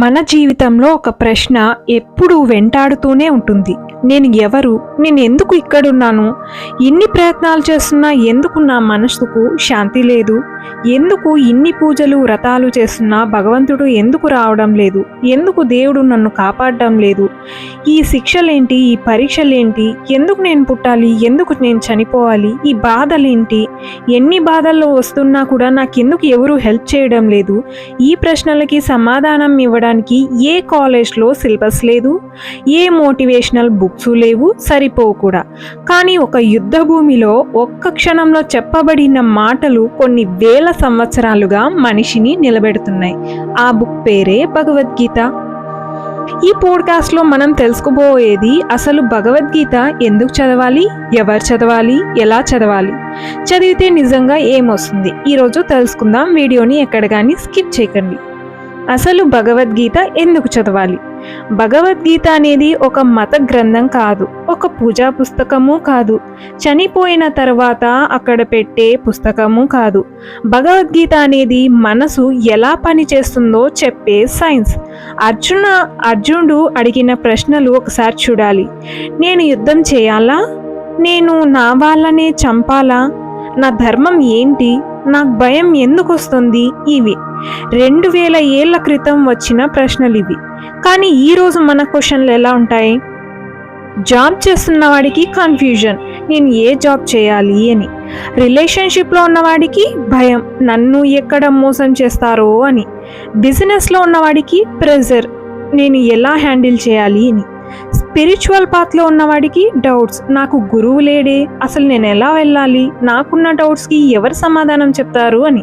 మన జీవితంలో ఒక ప్రశ్న ఎప్పుడూ వెంటాడుతూనే ఉంటుంది. నేను ఎవరు? నేను ఎందుకు ఇక్కడున్నాను? ఎన్ని ప్రయత్నాలు చేస్తున్నా ఎందుకు నా మనసుకు శాంతి లేదు? ఎందుకు ఇన్ని పూజలు వ్రతాలు చేస్తున్నా భగవంతుడు ఎందుకు రావడం లేదు? ఎందుకు దేవుడు నన్ను కాపాడడం లేదు? ఈ శిక్షలేంటి? ఈ పరీక్షలేంటి? ఎందుకు నేను పుట్టాలి? ఎందుకు నేను చనిపోవాలి? ఈ బాధలేంటి? ఎన్ని బాధల్లో వస్తున్నా కూడా నాకెందుకు ఎవరు హెల్ప్ చేయడం లేదు? ఈ ప్రశ్నలకి సమాధానం ఇవ్వడానికి ఏ కాలేజ్లో సిలబస్ లేదు? ఏ మోటివేషనల్ బుక్స్ లేవు సరిపోవు కూడా. కానీ ఒక యుద్ధ భూమిలో ఒక్క క్షణంలో చెప్పబడిన మాటలు కొన్ని వేల సంవత్సరాలుగా మనిషిని నిలబెడుతున్నాయి. ఆ బుక్ పేరే భగవద్గీత. ఈ పోడ్కాస్ట్లో మనం తెలుసుకోబోయేది అసలు భగవద్గీత ఎందుకు చదవాలి ఎవరు చదవాలి ఎలా చదవాలి? చదివితే నిజంగా ఏమొస్తుంది? ఈరోజు తెలుసుకుందాం వీడియోని ఎక్కడ కానీ స్కిప్ చేయకండి. అసలు భగవద్గీత ఎందుకు చదవాలి? భగవద్గీత అనేది ఒక మత గ్రంథం కాదు ఒక పూజా పుస్తకము కాదు. చనిపోయిన తర్వాత అక్కడ పెట్టే పుస్తకము కాదు. భగవద్గీత అనేది మనసు ఎలా పనిచేస్తుందో చెప్పే సైన్స్. అర్జున అర్జునుడు అడిగిన ప్రశ్నలు ఒకసారి చూడాలి. నేను యుద్ధం చేయాలా? నేను నా వాళ్ళనే చంపాలా? నా ధర్మం ఏంటి? నాకు భయం ఎందుకు వస్తుంది ఇవి? రెండు వేల ఏళ్ళ క్రితం వచ్చిన ప్రశ్నలు ఇవి కానీ ఈరోజు మన క్వశ్చన్లు ఎలా ఉంటాయి? జాబ్ చేస్తున్న వాడికి కన్ఫ్యూజన్ నేను ఏ జాబ్ చేయాలి అని. రిలేషన్షిప్లో ఉన్నవాడికి భయం. నన్ను ఎక్కడ మోసం చేస్తారో అని. బిజినెస్లో ఉన్నవాడికి ప్రెజర్ నేను ఎలా హ్యాండిల్ చేయాలి అని. స్పిరిచువల్ పాత్లో ఉన్నవాడికి డౌట్స్. నాకు గురువు లేడే. అసలు నేను ఎలా వెళ్ళాలి? నాకున్న డౌట్స్కి ఎవరు సమాధానం చెప్తారు అని.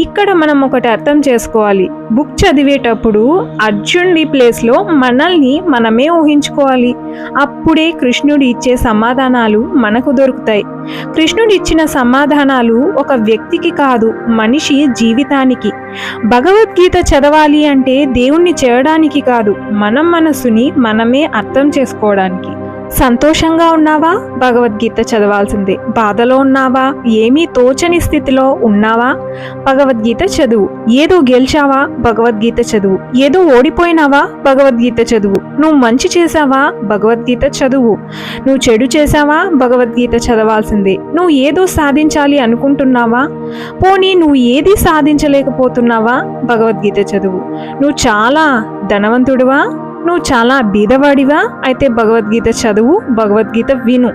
ఇక్కడ మనం ఒకటి అర్థం చేసుకోవాలి. బుక్ చదివేటప్పుడు అర్జునుడి ప్లేస్లో మనల్ని మనమే ఊహించుకోవాలి. అప్పుడే కృష్ణుడు ఇచ్చే సమాధానాలు మనకు దొరుకుతాయి. కృష్ణుడు ఇచ్చిన సమాధానాలు ఒక వ్యక్తికి కాదు మనిషి జీవితానికి. భగవద్గీత చదవాలి అంటే దేవుణ్ణి చేయడానికి కాదు. మనం మనసుని మనమే అర్థం చేసుకోవడానికి. సంతోషంగా ఉన్నావా? భగవద్గీత చదవాల్సిందే. బాధలో ఉన్నావా? ఏమీ తోచని స్థితిలో ఉన్నావా? భగవద్గీత చదువు. ఏదో గెలిచావా? భగవద్గీత చదువు. ఏదో ఓడిపోయినావా? భగవద్గీత చదువు. నువ్వు మంచి చేసావా భగవద్గీత చదువు. నువ్వు చెడు చేసావా భగవద్గీత చదవాల్సిందే. నువ్వు ఏదో సాధించాలి అనుకుంటున్నావా? పోనీ నువ్వు ఏది సాధించలేకపోతున్నావా? భగవద్గీత చదువు. నువ్వు చాలా ధనవంతుడివా? నువ్వు చాలా బీదవాడివా? అయితే భగవద్గీత చదువు భగవద్గీత విను.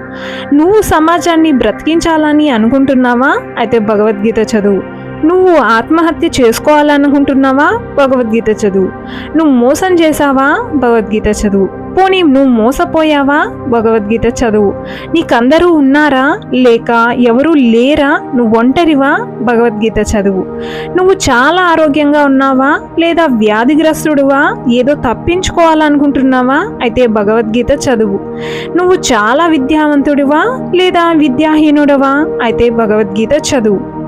నువ్వు సమాజాన్ని బ్రతికించాలని అనుకుంటున్నావా? అయితే భగవద్గీత చదువు. నువ్వు ఆత్మహత్య చేసుకోవాలనుకుంటున్నావా? భగవద్గీత చదువు. నువ్వు మోసం చేసావా భగవద్గీత చదువు. పోనీ నువ్వు మోసపోయావా? భగవద్గీత చదువు. నీకందరూ ఉన్నారా? లేక ఎవరూ లేరా? నువ్వు ఒంటరివా? భగవద్గీత చదువు. నువ్వు చాలా ఆరోగ్యంగా ఉన్నావా? లేదా వ్యాధిగ్రస్తుడువా? ఏదో తప్పించుకోవాలనుకుంటున్నావా? అయితే భగవద్గీత చదువు. నువ్వు చాలా విద్యావంతుడివా? లేదా విద్యాహీనుడవా? అయితే భగవద్గీత చదువు.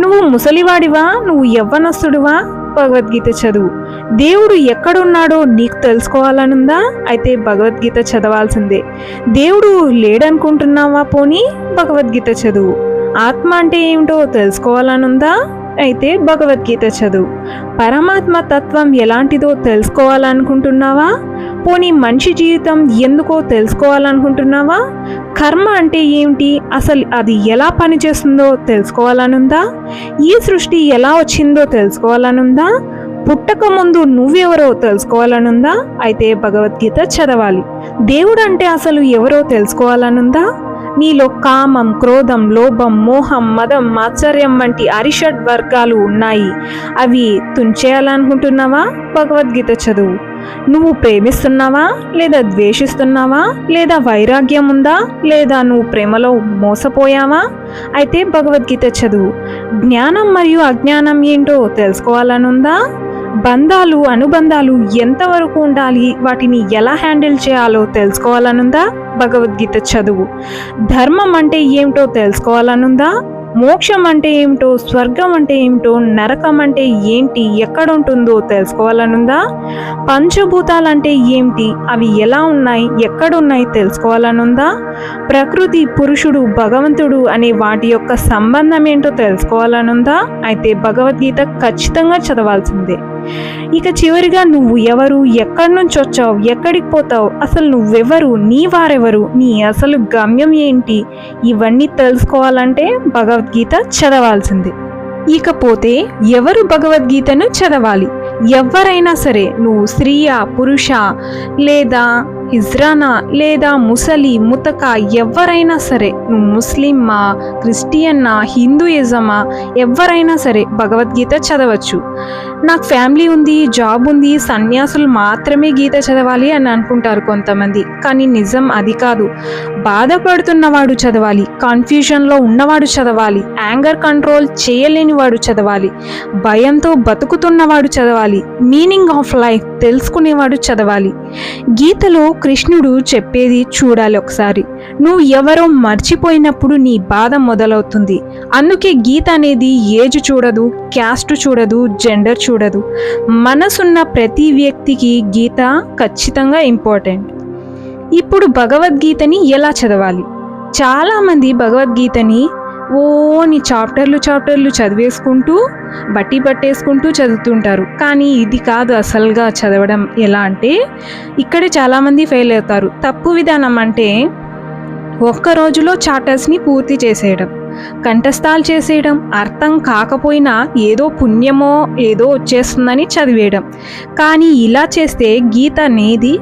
నువ్వు ముసలివాడివా? నువ్వు యవ్వనస్తుడివా? భగవద్గీత చదువు. దేవుడు ఎక్కడున్నాడో నీకు తెలుసుకోవాలనుందా? అయితే భగవద్గీత చదవాల్సిందే. దేవుడు లేడనుకుంటున్నావా పోనీ? భగవద్గీత చదువు. ఆత్మ అంటే ఏమిటో తెలుసుకోవాలనుందా? అయితే భగవద్గీత చదువు. పరమాత్మ తత్వం ఎలాంటిదో తెలుసుకోవాలనుకుంటున్నావా? పోనీ మనిషి జీవితం ఎందుకో తెలుసుకోవాలనుకుంటున్నావా? కర్మ అంటే ఏమిటి? అసలు అది ఎలా పనిచేస్తుందో తెలుసుకోవాలనుందా? ఈ సృష్టి ఎలా వచ్చిందో తెలుసుకోవాలనుందా? పుట్టక ముందు నువ్వెవరో తెలుసుకోవాలనుందా? అయితే భగవద్గీత చదవాలి. దేవుడు అంటే అసలు ఎవరో తెలుసుకోవాలనుందా? నీలో కామం క్రోధం లోభం మోహం మదం మాత్సర్యం వంటి అరిషడ్ వర్గాలు ఉన్నాయి. అవి తుంచేయాలనుకుంటున్నావా? భగవద్గీత చదువు. నువ్వు ప్రేమిస్తున్నావా? లేదా ద్వేషిస్తున్నావా? లేదా వైరాగ్యం ఉందా? లేదా నువ్వు ప్రేమలో మోసపోయావా? అయితే భగవద్గీత చదువు. జ్ఞానం మరియు అజ్ఞానం ఏంటో తెలుసుకోవాలనుందా? బంధాలు అనుబంధాలు ఎంతవరకు ఉండాలి? వాటిని ఎలా హ్యాండిల్ చేయాలో తెలుసుకోవాలనుందా? భగవద్గీత చదువు. ధర్మం అంటే ఏమిటో తెలుసుకోవాలనుందా? మోక్షం అంటే ఏమిటో? స్వర్గం అంటే ఏమిటో? నరకం అంటే ఏంటి? ఎక్కడ ఉంటుందో తెలుసుకోవాలనుందా పంచభూతాలంటే ఏమిటి? అవి ఎలా ఉన్నాయి? ఎక్కడున్నాయి? తెలుసుకోవాలనుందా? ప్రకృతి పురుషుడు భగవంతుడు అనే వాటి యొక్క సంబంధం ఏంటో తెలుసుకోవాలనుందా? అయితే భగవద్గీత ఖచ్చితంగా చదవాల్సిందే. ఇక చివరిగా నువ్వు ఎవరు? ఎక్కడి నుంచి వచ్చావు? ఎక్కడికి పోతావు? అసలు నువ్వెవరు? నీ వారెవరు? నీ అసలు గమ్యం ఏంటి? ఇవన్నీ తెలుసుకోవాలంటే భగవద్గీత చదవాల్సిందే. ఇకపోతే ఎవరు భగవద్గీతను చదవాలి? ఎవరైనా సరే నువ్వు స్త్రీయ పురుష లేదా హిజ్రానా లేదా ముసలి ముతక ఎవరైనా సరే నువ్వు ముస్లిమ్మా క్రిస్టియన్నా హిందూయిజమా ఎవరైనా సరే భగవద్గీత చదవచ్చు. నాకు ఫ్యామిలీ ఉంది జాబ్ ఉంది సన్యాసులు మాత్రమే గీత చదవాలి అని అనుకుంటారు కొంతమంది. కానీ నిజం అది కాదు. బాధపడుతున్నవాడు చదవాలి కన్ఫ్యూజన్లో ఉన్నవాడు చదవాలి యాంగర్ కంట్రోల్ చేయలేనివాడు చదవాలి భయంతో బతుకుతున్నవాడు చదవాలి మీనింగ్ ఆఫ్ లైఫ్ తెలుసుకునేవాడు చదవాలి. గీతలో కృష్ణుడు చెప్పేది చూడాలి ఒకసారి. నువ్వు ఎవరో మర్చిపోయినప్పుడు నీ బాధ మొదలవుతుంది. అందుకే గీత అనేది ఏజ్ చూడదు క్యాస్ట్ చూడదు జెండర్ చూడదు. మనసున్న ప్రతి వ్యక్తికి గీత ఖచ్చితంగా ఇంపార్టెంట్. ఇప్పుడు భగవద్గీతని ఎలా చదవాలి? చాలామంది భగవద్గీతని ఓని చాప్టర్లు చాప్టర్లు చదివేసుకుంటూ బట్టి పట్టేసుకుంటూ చదువుతుంటారు. కానీ ఇది కాదు అసలుగా చదవడం ఎలా అంటే ఇక్కడే చాలామంది ఫెయిల్ అవుతారు. తప్పు విధానం అంటే ఒక్క రోజులో చాప్టర్స్ని పూర్తి చేసేయడం కంఠస్థాలు చేసేయడం అర్థం కాకపోయినా ఏదో పుణ్యమో ఏదో వచ్చేస్తుందని చదివేయడం. కానీ ఇలా చేస్తే గీత అనేది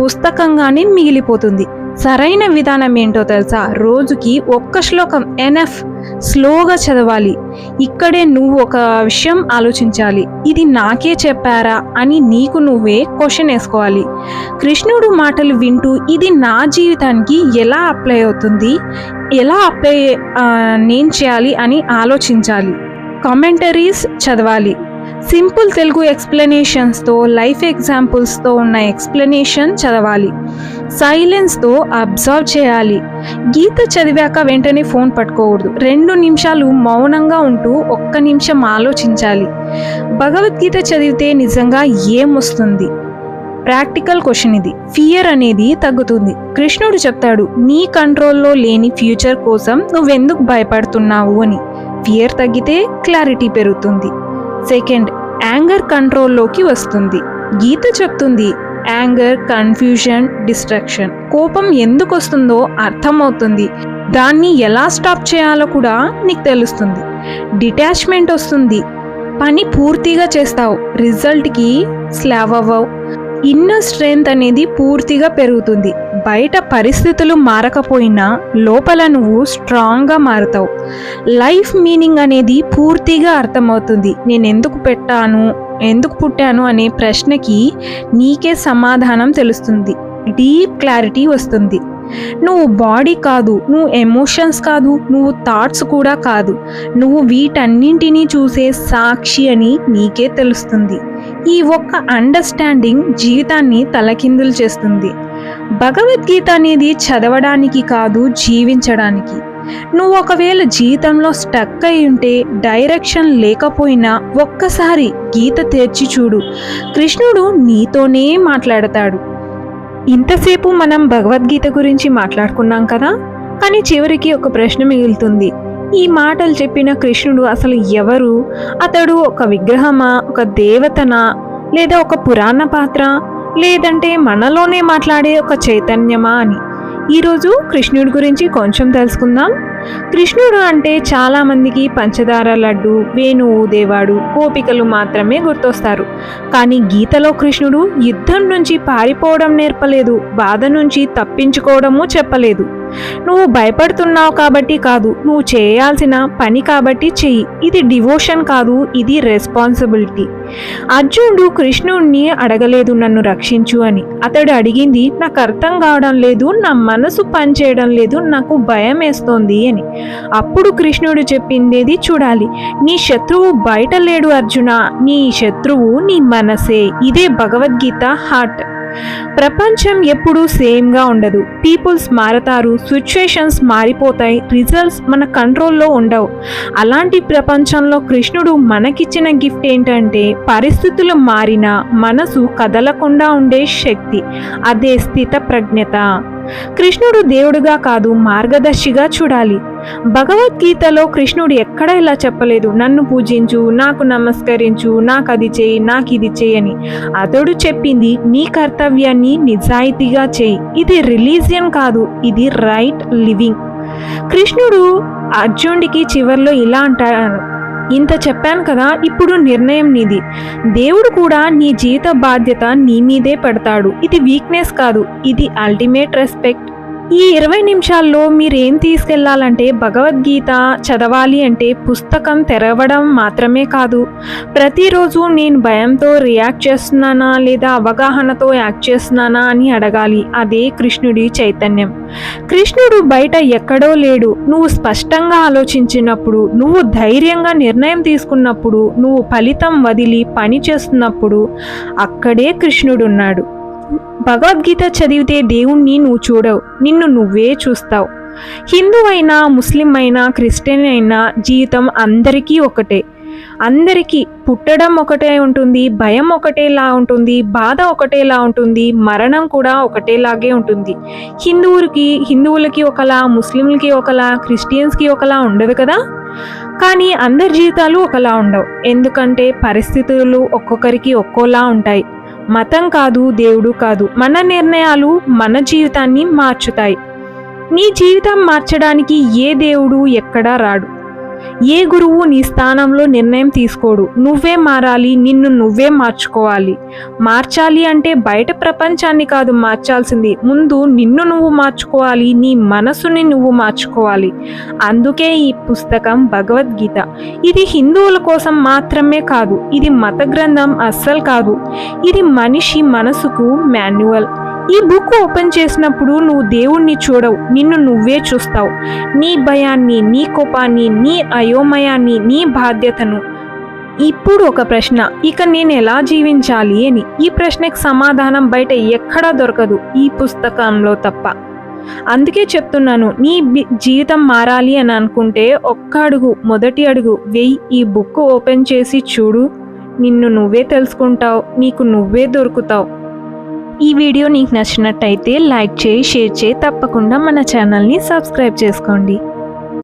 పుస్తకంగానే మిగిలిపోతుంది. సరైన విధానం ఏంటో తెలుసా? రోజుకి ఒక్క శ్లోకం ఎనఫ్ స్లోగా చదవాలి. ఇక్కడే నువ్వు ఒక విషయం ఆలోచించాలి. ఇది నాకే చెప్పారా అని నీకు నువ్వే క్వశ్చన్ వేసుకోవాలి. కృష్ణుడు మాటలు వింటూ ఇది నా జీవితానికి ఎలా అప్లై అవుతుంది? ఎలా అప్లై నేను చేయాలి అని ఆలోచించాలి. కామెంటరీస్ చదవాలి. సింపుల్ తెలుగు ఎక్స్ప్లెనేషన్స్తో లైఫ్ ఎగ్జాంపుల్స్తో ఉన్న ఎక్స్ప్లెనేషన్ చదవాలి. సైలెన్స్తో అబ్జర్వ్ చేయాలి. గీత చదివాక వెంటనే ఫోన్ పట్టుకోకూడదు. రెండు నిమిషాలు మౌనంగా ఉంటూ ఒక్క నిమిషం ఆలోచించాలి. భగవద్గీత చదివితే నిజంగా ఏమొస్తుంది ప్రాక్టికల్ క్వశ్చన్ ఇది. ఫియర్ అనేది తగ్గుతుంది. కృష్ణుడు చెప్తాడు నీ కంట్రోల్లో లేని ఫ్యూచర్ కోసం నువ్వెందుకు భయపడుతున్నావు? అని. ఫియర్ తగ్గితే క్లారిటీ పెరుగుతుంది. సెకండ్ యాంగర్ కంట్రోల్లోకి వస్తుంది. గీత చెప్తుంది యాంగర్ కన్ఫ్యూజన్ డిస్ట్రాక్షన్ కోపం ఎందుకు వస్తుందో అర్థమవుతుంది. దాన్ని ఎలా స్టాప్ చేయాలో కూడా నీకు తెలుస్తుంది. డిటాచ్మెంట్ వస్తుంది. పని పూర్తిగా చేస్తావు. రిజల్ట్కి స్లావ్ అవ్వవు. ఇన్నర్ స్ట్రెంగ్త్ అనేది పూర్తిగా పెరుగుతుంది. బయట పరిస్థితులు మారకపోయినా లోపల నువ్వు స్ట్రాంగ్గా మారుతావు. లైఫ్ మీనింగ్ అనేది పూర్తిగా అర్థమవుతుంది. నేను ఎందుకు పెట్టాను ఎందుకు పుట్టాను అనే ప్రశ్నకి నీకే సమాధానం తెలుస్తుంది. డీప్ క్లారిటీ వస్తుంది. నువ్వు బాడీ కాదు నువ్వు ఎమోషన్స్ కాదు నువ్వు థాట్స్ కూడా కాదు. నువ్వు వీటన్నింటినీ చూసే సాక్షి అని నీకే తెలుస్తుంది. ఈ ఒక్క అండర్స్టాండింగ్ జీవితాన్ని తలకిందులు చేస్తుంది. భగవద్గీత అనేది చదవడానికి కాదు జీవించడానికి. నువ్వు ఒకవేళ జీవితంలో స్టక్ అయి ఉంటే డైరెక్షన్ లేకపోయినా ఒక్కసారి గీత తెరిచి చూడు. కృష్ణుడు నీతోనే మాట్లాడతాడు. ఇంతసేపు మనం భగవద్గీత గురించి మాట్లాడుకున్నాం కదా? కానీ చివరికి ఒక ప్రశ్న మిగులుతుంది. ఈ మాటలు చెప్పిన కృష్ణుడు అసలు ఎవరు? అతడు ఒక విగ్రహమా? ఒక దేవతనా? లేదా ఒక పురాణ పాత్ర? లేదంటే మనలోనే మాట్లాడే ఒక చైతన్యమా అని. ఈరోజు కృష్ణుడి గురించి కొంచెం తెలుసుకుందాం. కృష్ణుడు అంటే చాలామందికి పంచదార లడ్డు వేణువు దేవాడు కోపికలు మాత్రమే గుర్తొస్తారు. కానీ గీతలో కృష్ణుడు యుద్ధం నుంచి పారిపోవడం నేర్పలేదు బాధ నుంచి తప్పించుకోవడము చెప్పలేదు. నువ్వు భయపడుతున్నావు కాబట్టి కాదు నువ్వు చేయాల్సిన పని కాబట్టి చెయ్యి. ఇది డివోషన్ కాదు ఇది రెస్పాన్సిబిలిటీ. అర్జునుడు కృష్ణుణ్ణి అడగలేదు నన్ను రక్షించు అని. అతడు అడిగింది నాకు అర్థం కావడం లేదు నా మనసు పనిచేయడం లేదు నాకు భయం వేస్తోంది అని. అప్పుడు కృష్ణుడు చెప్పిందేది చూడాలి. నీ శత్రువు బయట లేడు అర్జున నీ శత్రువు నీ మనసే. ఇదే భగవద్గీత హార్ట్. ప్రపంచం ఎప్పుడూ సేమ్గా ఉండదు. పీపుల్స్ మారతారు సిచ్యుయేషన్స్ మారిపోతాయి రిజల్ట్స్ మన కంట్రోల్లో ఉండవు. అలాంటి ప్రపంచంలో కృష్ణుడు మనకిచ్చిన గిఫ్ట్ ఏంటంటే పరిస్థితులు మారినా మనసు కదలకుండా ఉండే శక్తి అదే స్థిత ప్రజ్ఞత కృష్ణుడు దేవుడుగా కాదు మార్గదర్శిగా చూడాలి. భగవద్గీతలో కృష్ణుడు ఎక్కడ ఇలా చెప్పలేదు. నన్ను పూజించు నాకు నమస్కరించు నాకు అది చేయి నాకు ఇది చేయని అతడు చెప్పింది నీ కర్తవ్యాన్ని నిజాయితీగా చేయి. ఇది రిలీజియన్ కాదు ఇది రైట్ లివింగ్. కృష్ణుడు అర్జునుడికి చివర్లో ఇలా అంటారు ఇంత చెప్పాను కదా ఇప్పుడు నిర్ణయం నీది. దేవుడు కూడా నీ జీవిత బాధ్యత నీ మీదే పెడతాడు. ఇది వీక్నెస్ కాదు ఇది అల్టిమేట్ రెస్పెక్ట్ ఈ ఇరవై నిమిషాల్లో మీరేం తీసుకెళ్ళాలంటే భగవద్గీత చదవాలి అంటే పుస్తకం తెరవడం మాత్రమే కాదు. ప్రతిరోజు నేను భయంతో రియాక్ట్ చేస్తున్నానా లేదా అవగాహనతో యాక్ట్ చేస్తున్నానా అని అడగాలి. అదే కృష్ణుడి చైతన్యం. కృష్ణుడు బయట ఎక్కడో లేడు. నువ్వు స్పష్టంగా ఆలోచించినప్పుడు నువ్వు ధైర్యంగా నిర్ణయం తీసుకున్నప్పుడు నువ్వు ఫలితం వదిలి పని చేస్తున్నప్పుడు అక్కడే కృష్ణుడున్నాడు. భగవద్గీత చదివితే దేవుణ్ణి నువ్వు చూడవు నిన్ను నువ్వే చూస్తావు. హిందూ అయినా ముస్లిం అయినా క్రిస్టియన్ అయినా జీవితం అందరికీ ఒకటే. అందరికీ పుట్టడం ఒకటే ఉంటుంది భయం ఒకటేలా ఉంటుంది బాధ ఒకటేలా ఉంటుంది మరణం కూడా ఒకటేలాగే ఉంటుంది. హిందువులకి హిందువులకి ఒకలా ముస్లింలకి ఒకలా క్రిస్టియన్స్కి ఒకలా ఉండదు కదా? కానీ అందరి జీవితాలు ఒకలా ఉండవు. ఎందుకంటే పరిస్థితులు ఒక్కొక్కరికి ఒక్కోలా ఉంటాయి. మతం కాదు దేవుడు కాదు. మన నిర్ణయాలు మన జీవితాన్ని మార్చుతాయి. నీ జీవితం మార్చడానికి ఏ దేవుడు ఎక్కడా రాడు. ఏ గురువు నీ స్థానంలో నిర్ణయం తీసుకోడు. నువ్వే మారాలి నిన్ను నువ్వే మార్చుకోవాలి. మార్చాలి అంటే బయట ప్రపంచాన్ని కాదు మార్చాల్సింది. ముందు నిన్ను నువ్వు మార్చుకోవాలి నీ మనసుని నువ్వు మార్చుకోవాలి. అందుకే ఈ పుస్తకం భగవద్గీత. ఇది హిందువుల కోసం మాత్రమే కాదు ఇది మత గ్రంథం అస్సలు కాదు. ఇది మనిషి మనసుకు మాన్యువల్. ఈ బుక్ ఓపెన్ చేసినప్పుడు నువ్వు దేవుణ్ణి చూడవు నిన్ను నువ్వే చూస్తావు. నీ భయాన్ని నీ కోపాన్ని నీ అయోమయాన్ని నీ బాధ్యతను. ఇప్పుడు ఒక ప్రశ్న ఇక నేను ఎలా జీవించాలి అని. ఈ ప్రశ్నకు సమాధానం బయట ఎక్కడా దొరకదు ఈ పుస్తకంలో తప్ప. అందుకే చెప్తున్నాను నీ జీవితం మారాలి అని అనుకుంటే ఒక్క అడుగు మొదటి అడుగు వెయ్యి ఈ బుక్ ఓపెన్ చేసి చూడు. నిన్ను నువ్వే తెలుసుకుంటావు నీకు నువ్వే దొరుకుతావు. ఈ వీడియో నీకు నచ్చినట్టయితే లైక్ చేయి షేర్ చేయి తప్పకుండా మన ఛానల్ని సబ్స్క్రైబ్ చేసుకోండి.